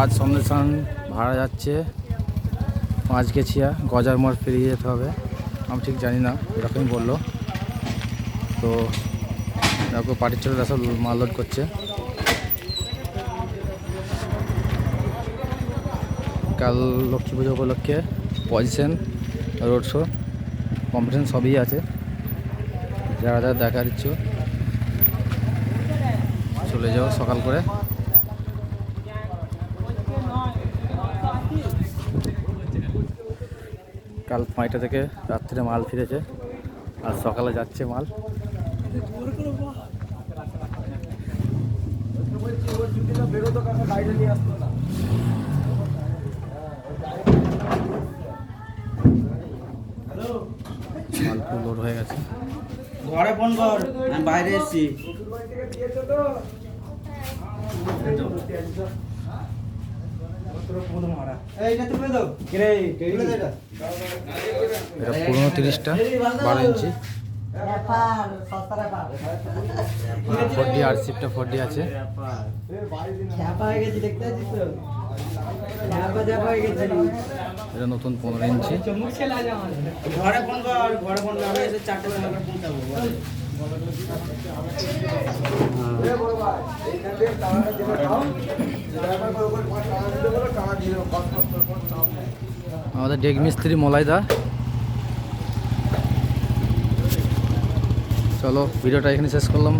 আজ সন্দেশান ভাড়া যাচ্ছে। পাঁচ গেছিয়া, গজার মোড় পেরিয়ে যেতে হবে। আমি ঠিক জানি না, এরকমই বলল। তো দেখো, পার্টির ছেলেরা সব মাল লোড করছে। কাল লক্ষ্মী পুজো উপলক্ষে পজিশন, রোড শো, কম্পিটিশন সবই আছে। যারা যারা দেখার ইচ্ছু চলে যাও সকাল করে। কাল পাঁচটা থেকে রাত্রে মাল ফিরেছে। আর সকালে যাচ্ছে মাল। মাল পুরো লোড হয়ে গেছে। ঘরে ফোন কর আমি বাইরে এসেছি। এটা এটা। পুরোনো তিরিশটা বারো ইঞ্চি। ফোর ডি আর সিপটা ফোর ডি আছে। এটা নতুন পনেরো ইঞ্চি। ঘরে ফোন কর ঘরে ফোন কর। আমি চারটে পৌঁছাবো। আমাদের ডেক মিস্ত্রি মলাইদা। চলো ভিডিওটা এখানে শেষ করলাম।